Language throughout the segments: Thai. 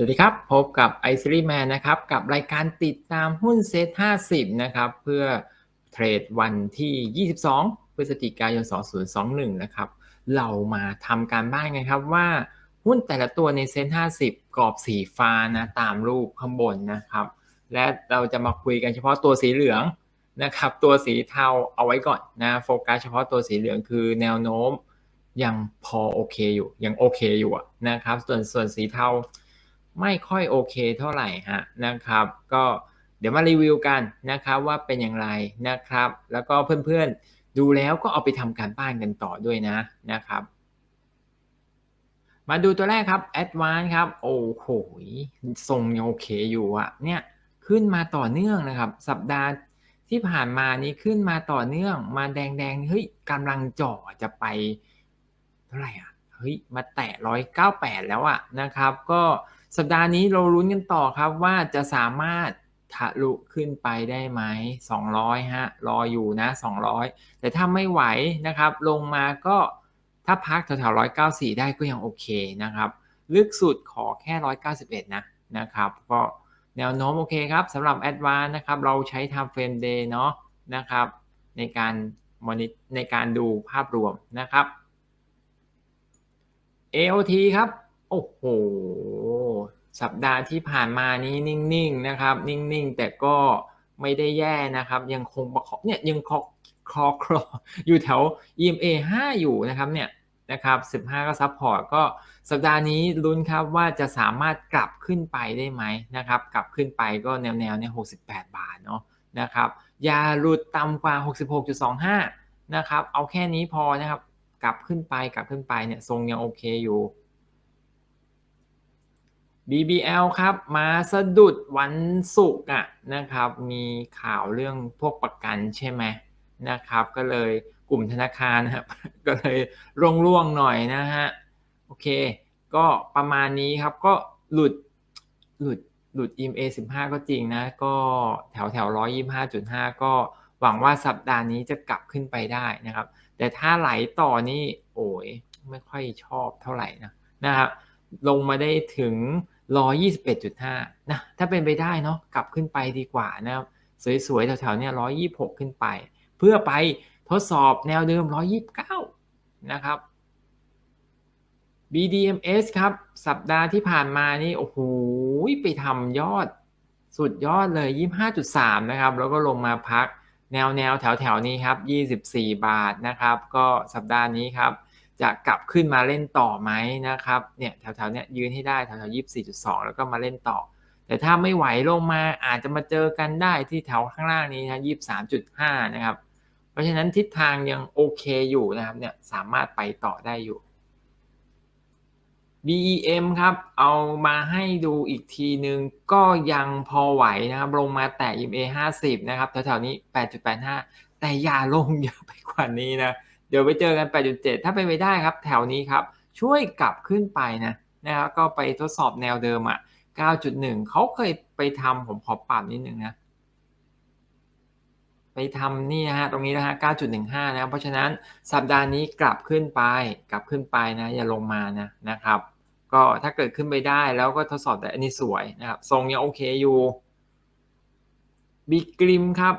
สวัสดีครับ พบกับไอซ์รีแมนนะครับ กับรายการติดตามหุ้นเซ็ต50 นะครับ เพื่อเทรดวันที่ 22 พฤศจิกายน 2021 นะครับ เรามาทำการบ้านกันครับว่าหุ้นแต่ละตัวในเซ็ต50 กรอบสีฟ้านะ ตามรูปข้างบนนะครับ และเราจะมาคุยกันเฉพาะตัวสีเหลืองนะครับ ตัวสีเทาเอาไว้ก่อนนะโฟกัสเฉพาะตัวสีเหลืองคือแนวโน้มยังพอโอเคอยู่ยังโอเคอยู่นะครับ ส่วนส่วนสีเทา ไม่ค่อยโอเคเท่าไหร่ฮะนะครับ ก็เดี๋ยวมารีวิวกันนะครับว่าเป็นอย่างไรนะครับ แล้วก็เพื่อนๆดูแล้วก็เอาไปทำการบ้านกันต่อด้วยนะนะครับ มาดูตัวแรกครับ Advance ครับ โอ้โหทรงยังโอเคอยู่อะเนี่ยขึ้นมาต่อเนื่องนะครับ สัปดาห์ที่ผ่านมานี้ขึ้นมาต่อเนื่อง มาแดงๆเฮ้ยกำลังจ่อจะไปเท่าไหร่อะเฮ้ยมาแตะร้อยเก้าแปดแล้วอะนะครับ ก็ สัปดาห์นี้เราลุ้นกันต่อครับว่าจะสามารถทะลุขึ้นไปได้ไหม 200 ฮะ รออยู่นะ 200 แต่ถ้าไม่ไหวนะครับ ลงมาก็ถ้าพักแถวๆ194 ได้ก็ยังโอเคนะครับ ลึกสุดขอแค่ 191 นะนะครับ ก็แนวโน้มโอเคครับสำหรับ a d v a n c e นะครับ เราใช้ time frame day เนาะนะครับ ในการมอนิในการดูภาพรวมนะครับ AOT ครับ โอ้โห สัปดาห์ที่ผ่านมานี้นิ่งๆนะครับ นิ่งๆ แต่ก็ไม่ได้แย่นะครับ ยังคงประคองเนี่ยยังคอคลอคลออยู่แถว EMA 5 อยู่นะครับเนี่ยนะครับ15 ก็ซับพอร์ตก็สัปดาห์นี้ลุ้นครับว่าจะสามารถกลับขึ้นไปได้ไหมนะครับ กลับขึ้นไปก็แนวๆเนี่ย68 บาทเนาะนะครับอย่าหลุดต่ำกว่า 66.25 นะครับ เอาแค่นี้พอนะครับ กลับขึ้นไปกลับขึ้นไปเนี่ยทรงยังโอเคอยู่ BBL ครับ มาสะดุดวันศุกร์อะนะครับ มีข่าวเรื่องพวกประกันใช่ไหมนะครับ ก็เลยกลุ่มธนาคารครับ ก็เลยร่วงๆหน่อยนะฮะ โอเค ก็ประมาณนี้ครับ ก็หลุดหลุดหลุด EMA 15 ก็จริงนะ ก็แถวแถว125.5ก็หวังว่าสัปดาห์นี้จะกลับขึ้นไปได้นะครับ แต่ถ้าไหลต่อนี่โอ้ยไม่ค่อยชอบเท่าไหร่นะนะครับ ลงมาได้ถึง 121.5 นะ ถ้าเป็นไปได้เนาะกลับขึ้นไปดีกว่านะครับ สวยๆ แถวๆ เนี่ย 126 ขึ้นไป เพื่อไปทดสอบแนวเดิม 129 นะครับ BDMs ครับ สัปดาห์ที่ผ่านมานี่ โอ้โห ไปทำยอดสุดยอดเลย 25.3 นะครับ แล้วก็ลงมาพักแนวแนวแถวแถวนี้ครับ 24 บาทนะครับ ก็สัปดาห์นี้ครับ จะกลับขึ้นมาเล่นต่อไหมนะครับเนี่ยแถวแถวเนี้ยยืนให้ได้แถวแถว24.2แล้วก็มาเล่นต่อ แต่ถ้าไม่ไหวลงมาอาจจะมาเจอกันได้ที่แถวข้างล่างนี้นะ23.5นะครับ เพราะฉะนั้นทิศทางยังโอเคอยู่นะครับเนี่ยสามารถไปต่อได้อยู่ BEM ครับ เอามาให้ดูอีกทีหนึ่งก็ยังพอไหวนะครับ ลงมาแตะ EMA 50 นะครับแถวๆนี้ 8.85 แต่อย่าลงเยอะไปกว่านี้นะ เดี๋ยวไปเจอกัน 8.7 ถ้าไปไม่ได้ครับ แถวนี้ครับ ช่วยกลับขึ้นไปนะนะครับก็ไปทดสอบแนวเดิมอะ 9.1 เขาเคยไปทำผมขอปรับนิดนึงนะ ไปทำนี่นะฮะ ตรงนี้นะฮะ 9.15 นะ เพราะฉะนั้นสัปดาห์นี้กลับขึ้นไป กลับขึ้นไปนะ อย่าลงมานะนะครับ ก็ถ้าเกิดขึ้นไปได้แล้วก็ทดสอบแต่อันนี้สวยนะครับทรงยังโอเคอยู่บิ๊กกริมครับ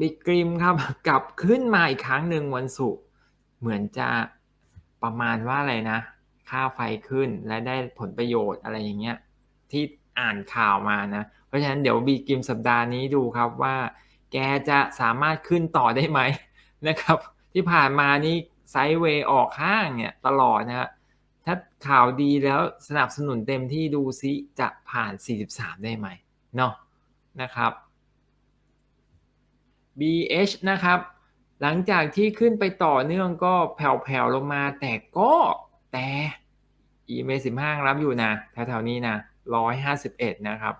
บิ๊กกริมครับ กลับขึ้นมาอีกครั้งหนึ่งวันศุกร์ เหมือนจะประมาณว่าอะไรนะ ค่าไฟขึ้นและได้ผลประโยชน์อะไรอย่างเงี้ยที่อ่านข่าวมานะ เพราะฉะนั้นเดี๋ยวบีกิมสัปดาห์นี้ดูครับว่า แกจะสามารถขึ้นต่อได้ไหมนะครับ ที่ผ่านมานี่ไซด์เวย์ออกข้างเนี่ยตลอดนะฮะถ้าข่าวดีแล้วสนับสนุนเต็มที่ดูซิจะผ่าน 43 ได้ไหมเนาะนะครับ BH นะครับ หลังจากที่ขึ้นไปต่อเนื่องก็แผ่วๆลงมา แต่ก็แต่ EMA 15รับอยู่นะแถวๆนี้นะ151 นะครับ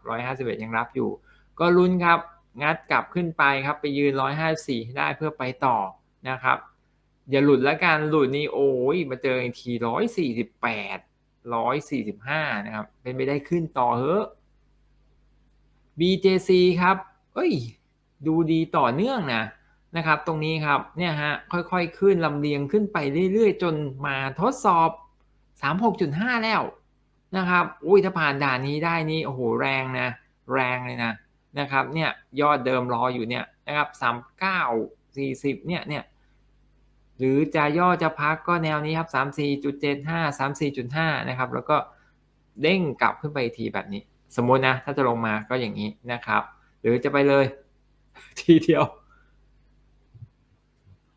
151 ยังรับอยู่ ก็ลุ้นครับ งัดกลับขึ้นไปครับ ไปยืน 154ให้ได้เพื่อไปต่อนะครับ อย่าหลุดล้วกัน หลุดนี่โอ้ย มาเจออีกที 148 145 นะครับ เป็นไปได้ขึ้นต่อเฮ้อะ BJC ครับ เอ้ย ดูดีต่อเนื่องนะ นะครับ ตรงนี้ครับเนี่ยฮะค่อยๆขึ้นลำเลียงขึ้นไปเรื่อยๆ จนมาทดสอบ 36.5 แล้วนะครับอุ้ยถ้าผ่านด่านนี้ได้นี่โอ้โหแรงนะแรงเลยนะนะครับเนี่ยยอดเดิมรออยู่เนี่ยนะครับสามเก้าสี่สิบเนี่ยเนี่ยหรือจะย่อจะพักก็แนวนี้ครับสามสี่จุดเจ็ดห้าสามสี่จุดห้านะครับแล้วก็เด้งกลับขึ้นไปทีแบบนี้ สมมตินะถ้าจะลงมาก็อย่างนี้นะครับ หรือจะไปเลยทีเดียว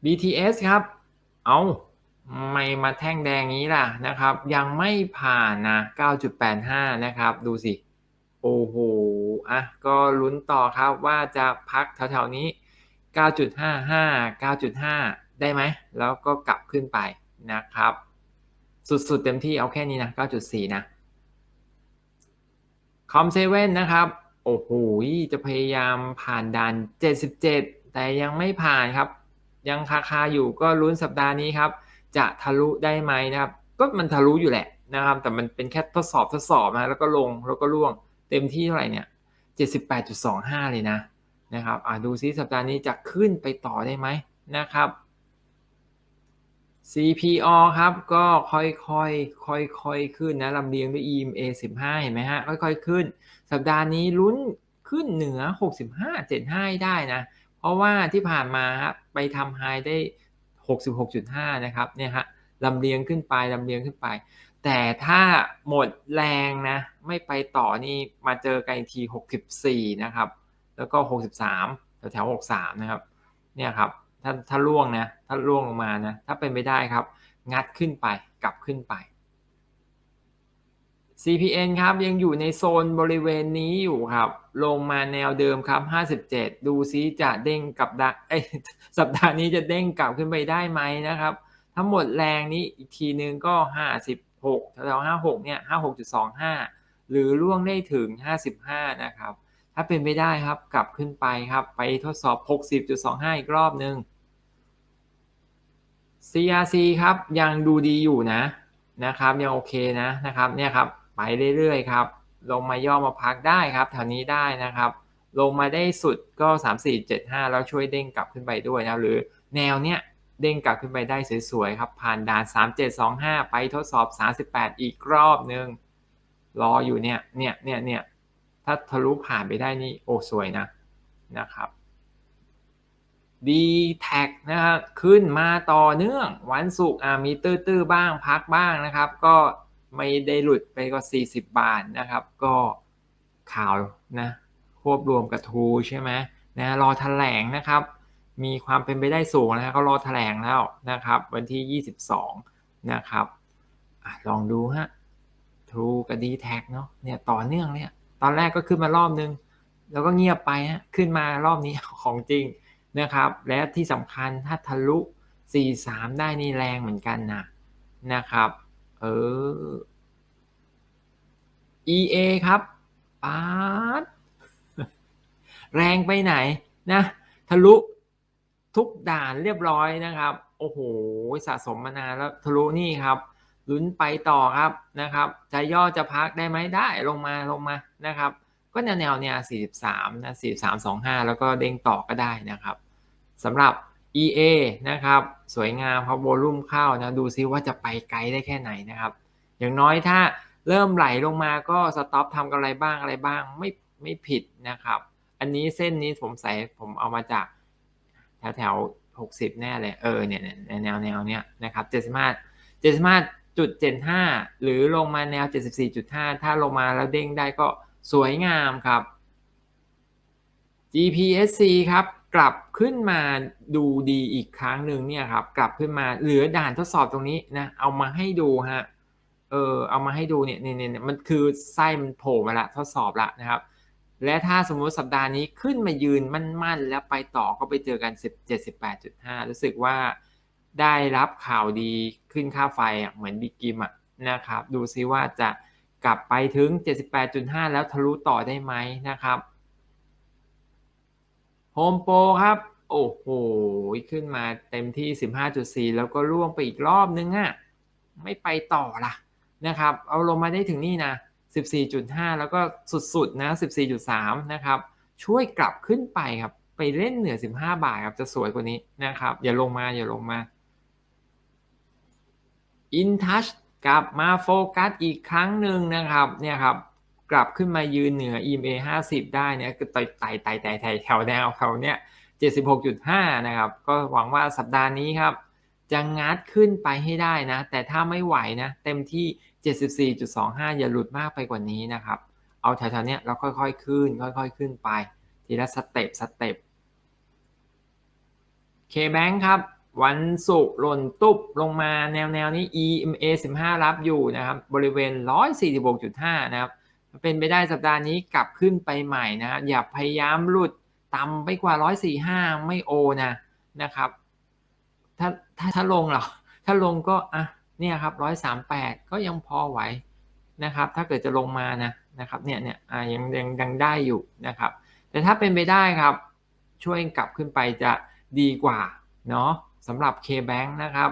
BTS ครับ เอาไม่มาแท่งแดงนี้ล่ะนะครับ ยังไม่ผ่านนะ 9.85 นะครับ ดูสิ โอ้โห อะ ก็ลุ้นต่อครับว่าจะพักแถวๆนี้ 9.55 9.5 ได้ไหม แล้วก็กลับขึ้นไปนะครับ สุดๆ เต็มที่เอาแค่นี้นะ 9.4 นะคอมเซเว่นนะครับ โอ้โห จะพยายามผ่านด่าน 77 แต่ยังไม่ผ่านครับ ยังคาคาอยู่ก็ลุ้นสัปดาห์นี้ครับ จะทะลุได้ไหมนะครับ ก็มันทะลุอยู่แหละนะครับ แต่มันเป็นแค่ทดสอบทดสอบนะแล้วก็ลงแล้วก็ล่วงเต็มที่เท่าไหร่เนี่ย78.25 เลยนะนะครับอ่าดูซิสัปดาห์นี้จะขึ้นไปต่อได้ไหมนะครับ CPO ครับก็ค่อยๆค่อยๆขึ้นนะลำเลียงด้วย EMA 15 เห็นไหมฮะค่อยๆ ขึ้น สัปดาห์นี้ลุ้นขึ้นเหนือ 65 75 ได้นะ เพราะว่าที่ผ่านมาไปทำไฮได้ 66.5 นะครับเนี่ยฮะลำเลียงขึ้นไปลำเลียงขึ้นไป แต่ถ้าหมดแรงนะ ไม่ไปต่อนี่มาเจอกันอีกที 64 นะครับ แล้วก็ 63 แถวๆ63 นะครับเนี่ยครับถ้าถ้าล่วงนะ ถ้าล่วงลงมานะ ถ้าเป็นไปได้ครับ งัดขึ้นไปกลับขึ้นไป CPN ครับยังอยู่ในโซนบริเวณนี้อยู่ครับ ลงมาแนวเดิมครับ 57 ดูซิจะเด้งกลับได้เอ้สัปดาห์นี้จะเด้งกลับขึ้นไปได้ไหมนะครับ ทั้งหมดแรงนี้อีกทีนึงก็ 56แถวๆ56 เนี่ย 56.25 หรือล่วงได้ถึง 55 นะครับ ถ้าเป็นไปได้ครับกลับขึ้นไปครับ ไปทดสอบ 60.25 อีกรอบนึง CRC ครับยังดูดีอยู่นะนะครับ ยังโอเคนะนะครับเนี่ยครับ ไปเรื่อยๆครับ ลงมาย่อมาพักได้ครับแถวนี้ได้นะครับ ลงมาได้สุดก็ 3 4 7 5 แล้วช่วยเด้งกลับขึ้นไปด้วยนะหรือแนวเนี้ยเด้งกลับขึ้นไปได้สวยๆครับ ผ่านด่าน 3725 ไปทดสอบ 38 อีกรอบนึง รออยู่เนี่ยเนี่ยเนี่ยเนี่ยถ้าทะลุผ่านไปได้นี่โอ้สวยนะนะครับ d t แท็กนะครับขึ้นมาต่อเนื่อง วันศุกร์มีตื้อๆบ้างพักบ้างนะครับ ก็ ไม่ได้หลุดไปก็40 บาทนะครับ ก็ข่าวนะควบรวมกับทูใช่ไหมนะรอแถลงนะครับ มีความเป็นไปได้สูงนะครับเขารอแถลงแล้วนะครับ วันที่ 22 นะครับอลองดูฮะทูกับ d t แท็เนาะเนี่ยต่อเนื่องเนี่ยตอนแรกก็ขึ้นมารอบนึง แล้วก็เงียบไปฮะขึ้นมารอบนี้ของจริงนะครับ และที่สำคัญถ้าทะลุ 43 ได้นี่แรงเหมือนกันนะนะครับ เออ EA ครับปาดแรงไปไหนนะ ทะลุทุกด่านเรียบร้อยนะครับ โอ้โห สะสมมานานแล้วทะลุนี่ครับลุ้นไปต่อครับนะครับ จะย่อจะพักได้ไหมได้ลงมาลงมานะครับ ก็แนวแนวเนี่ย43นะ43 25 แล้วก็เด้งต่อก็ได้นะครับสำหรับ EA นะครับสวยงามครับโวลุ่มเข้านะดูซิว่าจะไปไกลได้แค่ไหนนะครับ อย่างน้อยถ้าเริ่มไหลลงมาก็สต็อปทำกำไรบ้างอะไรบ้างไม่ไม่ผิดนะครับ อันนี้เส้นนี้ผมใส่ผมเอามาจากแถวแถวหกสิบแน่เลยเออเนี่ยแนวแนวเนี้ยนะครับเจ็ดสิบห้าเจ็ดสิบห้าจุดเจ็ดห้าหรือลงมาแนวเจ็ดสิบสี่จุดห้าถ้าลงมาแล้วเด้งได้ก็สวยงามครับ GPSC ครับ กลับขึ้นมาดูดีอีกครั้งหนึ่งเนี่ยครับ กลับขึ้นมาเหลือด่านทดสอบตรงนี้นะ เอามาให้ดูฮะ เออเอามาให้ดูเนี่ยเนี่ยเนี่ยมันคือไส้มันโผล่มาละทดสอบละนะครับ และถ้าสมมุติสัปดาห์นี้ขึ้นมายืนมั่นๆ แล้วไปต่อก็ไปเจอกัน78.5 รู้สึกว่าได้รับข่าวดีขึ้นค่าไฟอะเหมือนบิ๊กกิมอะนะครับ ดูซิว่าจะกลับไปถึง 78.5 แล้วทะลุต่อได้ไหมนะครับ โฮมโปรครับ โอ้โห ขึ้นมาเต็มที่ 15.4 แล้วก็ล่วงไปอีกรอบนึงอะ่ะ ไม่ไปต่อละนะครับ เอาลงมาได้ถึงนี่นะ 14.5 แล้วก็สุดๆนะ 14.3 นะครับ ช่วยกลับขึ้นไปครับ ไปเล่นเหนือ 15 บาทครับ จะสวยกว่านี้นะครับ อย่าลงมา อย่าลงมา InTouch กลับมาโฟกัสอีกครั้งหนึ่งนะครับ เนี่ยครับ กลับขึ้นมายืนเหนือ EMA 50 ได้เนี่ยไต่ไต่ไต่ไต่ไต่แถวแนวเขาเนี่ย 76.5 นะครับ ก็หวังว่าสัปดาห์นี้ครับ จะงัดขึ้นไปให้ได้นะ แต่ถ้าไม่ไหวนะ เต็มที่ 74.25 อย่าหลุดมากไปกว่านี้นะครับ เอาแถวๆเนี้ยเราค่อยๆขึ้น ค่อยๆขึ้นไป ทีละสเต็ปสเต็ป K-Bank ครับวันศุกร์หล่นตุบลงมาแนวแนวนี้ EMA 15 รับอยู่นะครับ บริเวณ 146.5 นะครับ เป็นไปได้สัปดาห์นี้กลับขึ้นไปใหม่นะอย่าพยายามหลุดต่ำไปกว่า145ไม่โอนะนะครับ ถ้าถ้าถ้าลงหรอถ้าลงก็อะเนี่ยครับ138ก็ยังพอไหวนะครับ ถ้าเกิดจะลงมานะนะครับเนี่ยเนี่ยอะยังยังยังได้อยู่นะครับ แต่ถ้าเป็นไปได้ครับ ช่วยกลับขึ้นไปจะดีกว่าเนาะสำหรับ K-Bank นะครับ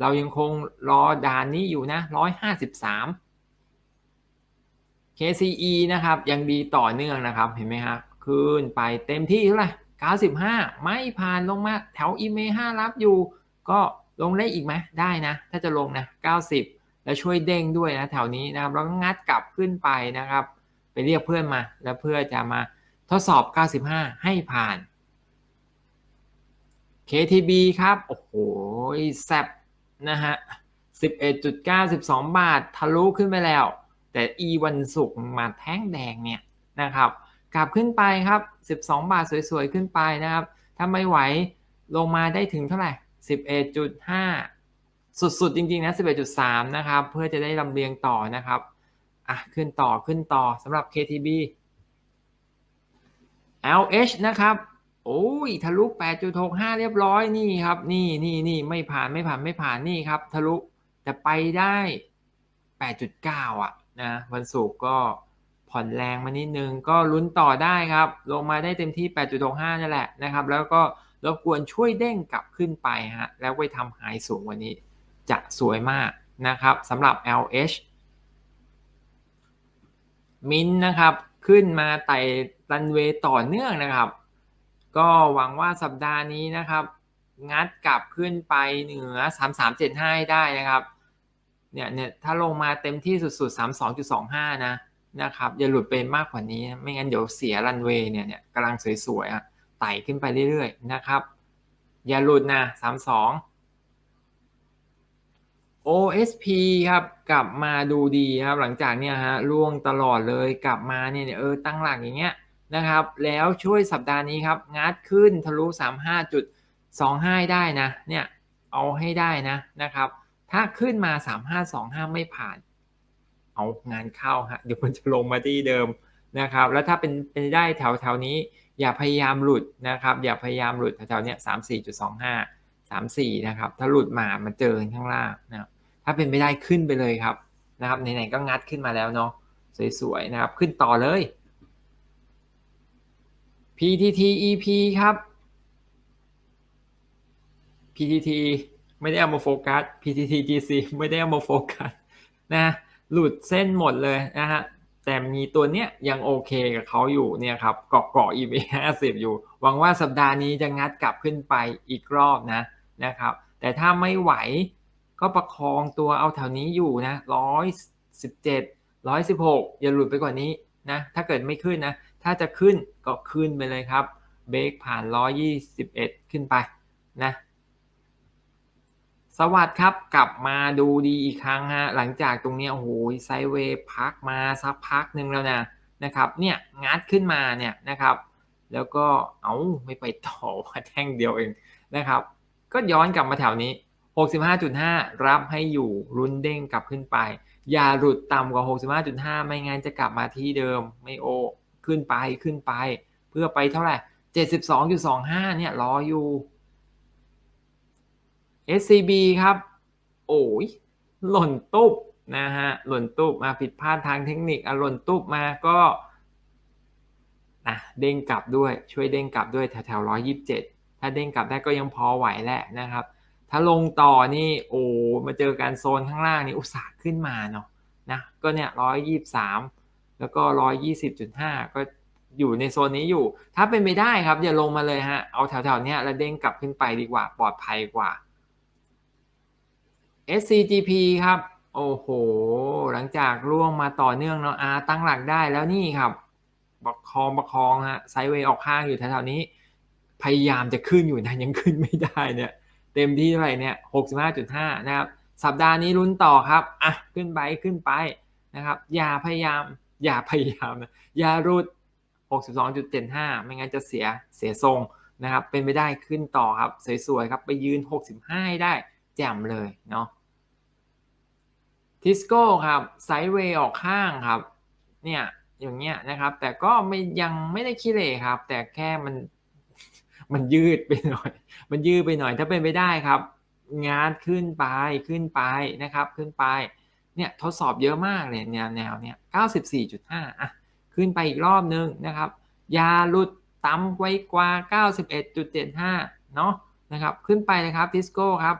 เรายังคงรอด่านนี้อยู่นะ153 KCE นะครับยังดีต่อเนื่องนะครับเห็นไหมครับขึ้นไปเต็มที่เท่าไหร่95 ไม่ผ่านลงมาแถว EMA 5รับอยู่ ก็ลงได้อีกไหมได้นะ ถ้าจะลงนะ 90 แล้วช่วยเด้งด้วยนะแถวนี้นะครับแล้วก็งัดกลับขึ้นไปนะครับ ไปเรียกเพื่อนมา แล้วเพื่อจะมาทดสอบ 95 ให้ผ่าน KTB ครับ โอ้โหแซบนะฮะ11.92 บาท ทะลุขึ้นไปแล้ว แต่ E วันศุกร์มาแท่งแดงเนี่ยนะครับกลับขึ้นไปครับ 12 บาทสวยๆ ขึ้นไปนะครับ ถ้าไม่ไหวลงมาได้ถึงเท่าไหร่ 11.5 สุดๆ จริงๆ นะ 11.3 นะครับ เพื่อจะได้ลำเลียงต่อนะครับ อะ ขึ้นต่อขึ้นต่อสำหรับ KTB LH นะครับ โอ้ย ทะลุ 8.65 เรียบร้อย นี่ครับ นี่นี่นี่ไม่ผ่านไม่ผ่านไม่ผ่านนี่ครับ ทะลุ แต่ไปได้ 8.9 อะ นะวันศุกร์ก็ผ่อนแรงมานิดนึงก็ลุ้นต่อได้ครับ ลงมาได้เต็มที่ 8.65นั่นแหละนะครับ แล้วก็รบกวนช่วยเด้งกลับขึ้นไปฮะแล้วไปทำไฮสูงวันนี้ จะสวยมากนะครับสำหรับ LH มินนะครับ ขึ้นมาไต่รันเวย์ต่อเนื่องนะครับ ก็หวังว่าสัปดาห์นี้นะครับ งัดกลับขึ้นไปเหนือ 3375 ได้นะครับ เนี่ยเนี่ยถ้าลงมาเต็มที่สุดๆ32.25นะนะครับอย่าหลุดไปมากกว่านี้ ไม่งั้นเดี๋ยวเสียรันเวย์เนี่ยเนี่ยกำลังสวยๆอะไต่ขึ้นไปเรื่อยๆนะครับ อย่าหลุดนะ32 OSP ครับกลับมาดูดีครับหลังจากเนี่ยฮะล่วงตลอดเลยกลับมาเนี่ยเออตั้งหลักอย่างเงี้ยนะครับ แล้วช่วยสัปดาห์นี้ครับงัดขึ้นทะลุ 35.25 ได้นะเนี่ยเอาให้ได้นะนะครับ ถ้าขึ้นมา3525ไม่ผ่าน เอางานเข้าฮะเดี๋ยวมันจะลงมาที่เดิมนะครับ แล้วถ้าเป็นเป็นได้แถวแถวนี้ อย่าพยายามหลุดนะครับ อย่าพยายามหลุดแถวๆเนี้ย34.25 34นะครับ ถ้าหลุดมามันเจอข้างล่างนะถ้าเป็นไม่ได้ขึ้นไปเลยครับนะครับไหนๆก็งัดขึ้นมาแล้วเนาะสวยๆนะครับ ขึ้นต่อเลย PTT EP ครับ PTT ไม่ได้เอามาโฟกัส PTT GC ไม่ได้เอามาโฟกัสนะหลุดเส้นหมดเลยนะฮะแต่มีตัวเนี้ยยังโอเคกับเขาอยู่เนี่ยครับเกาะเกาะ EMA 50อยู่ หวังว่าสัปดาห์นี้จะงัดกลับขึ้นไปอีกรอบนะนะครับ แต่ถ้าไม่ไหวก็ประคองตัวเอาแถวนี้อยู่นะร้อยสิบเจ็ดร้อยสิบหกอย่าหลุดไปกว่านี้นะถ้าเกิดไม่ขึ้นนะ ถ้าจะขึ้นก็ขึ้นไปเลยครับ เบรกผ่านร้อยยี่สิบเอ็ดขึ้นไปนะ สวัสดีครับกลับมาดูดีอีกครั้งฮะหลังจากตรงนี้โอ้โหไซเวย์พักมาสักพักหนึ่งแล้วนะนะครับเนี่ยงัดขึ้นมาเนี่ยนะครับ แล้วก็เอาไม่ไปต่อมาแท่งเดียวเองนะครับ ก็ย้อนกลับมาแถวนี้ 65.5 รับให้อยู่รุนเด้งกลับขึ้นไป อย่าหลุดต่ำกว่า 65.5 ไม่งั้นจะกลับมาที่เดิมไม่โอขึ้นไปขึ้นไป เพื่อไปเท่าไหร่ 72.25 เนี่ยรออยู่ SCB ครับ โอ้ยหล่นตุ๊บนะฮะหล่นตุ๊บมาผิดพลาดทางเทคนิคอะหล่นตุ๊บมาก็นะเด้งกลับด้วยช่วยเด้งกลับด้วยแถวแถว127ถ้าเด้งกลับได้ก็ยังพอไหวแหละนะครับ ถ้าลงต่อนี่โอ้มาเจอการโซนข้างล่างนี่อุตสาห์ขึ้นมาเนาะนะก็เนี่ยร้อยยี่สามแล้วก็ร้อยยี่สิบจุดห้าก็อยู่ในโซนนี้อยู่ ถ้าเป็นไปได้ครับอย่าลงมาเลยฮะเอาแถวๆเนี้ยแล้วเด้งกลับขึ้นไปดีกว่าปลอดภัยกว่า SCGP ครับ โอ้โฮหลังจากร่วงมาต่อเนื่องเนาะอาตั้งหลักได้แล้วนี่ครับประคองๆครับไซเวย์ออกข้างอยู่แถวๆนี้ พยายามจะขึ้นอยู่นะยังขึ้นไม่ได้เนี่ยเต็มที่เท่าไรเนี่ย65.5นะครับ สัปดาห์นี้ลุ้นต่อครับอะขึ้นไปขึ้นไปนะครับ อย่าพยายามอย่าพยายามนะอย่าหลุด62.75ไม่งั้นจะเสียเสียทรงนะครับ เป็นไปได้ขึ้นต่อครับ สวยๆครับ ไปยืน65ให้ได้แจ่มเลยเนาะ Tisco ครับไซด์เวย์ออกข้างครับ เนี่ยอย่างเงี้ยนะครับ แต่ก็ไม่ยังไม่ได้ขี้เหร่ครับ แต่แค่มันมันยืดไปหน่อย มันยืดไปหน่อยถ้าเป็นไปได้ครับ งางขึ้นไปขึ้นไปนะครับ ขึ้นไปเนี่ยทดสอบเยอะมากเลยแนวแนวเนี้ย94.5อะขึ้นไปอีกรอบหนึ่งนะครับยาหลุดต่ำไว้กว่า 91.75 เนาะนะครับ ขึ้นไปเลยครับ Tisco ครับ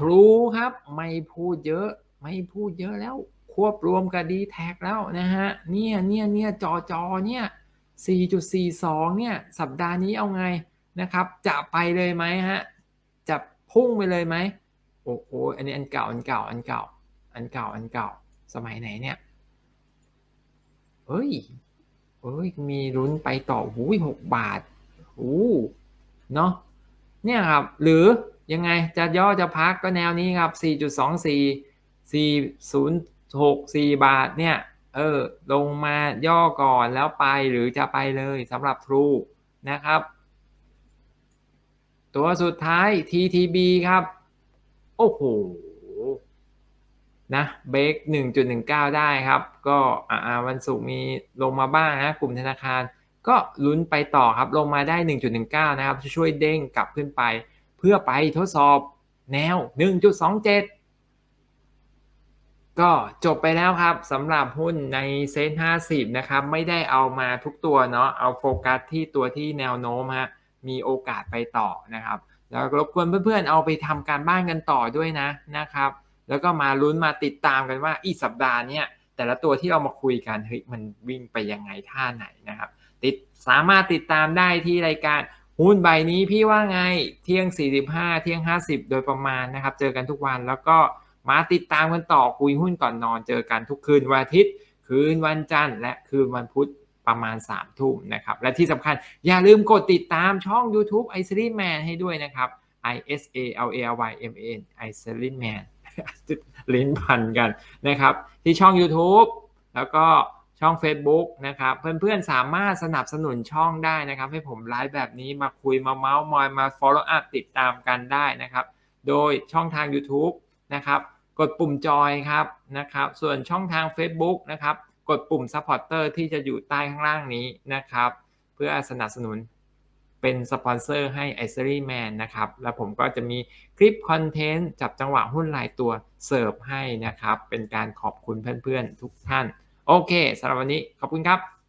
True ครับ ไม่พูดเยอะ ไม่พูดเยอะแล้ว ควบรวมกับ D-Tag แล้วนะครับเนี่ยๆๆจอๆเนี่ย 4.42 เนี่ย สัปดาห์นี้เอาไงนะครับ จะไปเลยไหมครับจะพุ่งไปเลยไหม?โอ้โฮอันนี้อันเก่าอันเก่าอันเก่า อันเก่าอันเก่า สมัยไหนเนี่ย?เฮ้ยเฮ้ย มีลุ้นไปต่อโอ้โฮ6บาทโอ้เนาะเนี่ยครับ หรือ ยังไงจะย่อจะพักก็แนวนี้ครับ 4.24 406 4 บาทเนี่ย เออ ลงมาย่อก่อนแล้วไปหรือจะไปเลยสำหรับ True นะครับ ตัวสุดท้าย TTB ครับ โอ้โฮนะ เบรก1.19 ได้ครับ ก็อาวันศุกร์มีลงมาบ้างนะ กลุ่มธนาคาร ก็ลุ้นไปต่อครับ ลงมาได้ 1.19 นะครับ ช่วยเด้งกลับขึ้นไป เพื่อไปทดสอบแนว 1.27 ก็จบไปแล้วครับสำหรับหุ้นใน Set 50 นะครับ ไม่ได้เอามาทุกตัวเนาะเอาโฟกัสที่ตัวที่แนวโน้มครับมีโอกาสไปต่อนะครับ แล้วรบกวนเพื่อนๆเอาไปทำการบ้านกันต่อด้วยนะนะครับ แล้วก็มาลุ้นมาติดตามกันว่าอีสัปดาห์เนี้ยแต่ละตัวที่เรามาคุยกันเฮ้ยมันวิ่งไปยังไงท่าไหนนะครับ ติดสามารถติดตามได้ที่รายการ หุ้นใบนี้พี่ว่าไงเที่ยง 45 เที่ยง 50 โดยประมาณนะครับ เจอกันทุกวันแล้วก็มาติดตามกันต่อคุยหุ้นก่อนนอน เจอกันทุกคืนวันอาทิตย์ คืนวันจันทร์ และคืนวันพุธประมาณ3ทุ่มนะครับ และที่สำคัญอย่าลืมกดติดตามช่องยูทูบ Isaleyman ให้ด้วยนะครับ I-S-A-L-A-Y-M-A-N Isaleyman ลิ้นพันกันนะครับ ที่ช่องยูทูบแล้วก็ ช่องเฟซบุ๊กนะครับ เพื่อนๆ สามารถสนับสนุนช่องได้นะครับ ให้ผมไลฟ์แบบนี้มาคุยมาเม้าท์มอยมาฟอลโลว์อัปติดตามกันได้นะครับ โดยช่องทางยูทูบนะครับ กดปุ่มจอยครับนะครับ ส่วนช่องทางเฟซบุ๊กนะครับ กดปุ่ม Supporter ที่จะอยู่ใต้ข้างล่างนี้นะครับ เพื่อสนับสนุนเป็นสปอนเซอร์ให้ Isaleyman นะครับ แล้วผมก็จะมีคลิปคอนเทนต์จับจังหวะหุ้นรายตัวเสิร์ฟให้นะครับ เป็นการขอบคุณเพื่อนๆ ทุกท่าน โอเคสำหรับวันนี้ขอบคุณครับ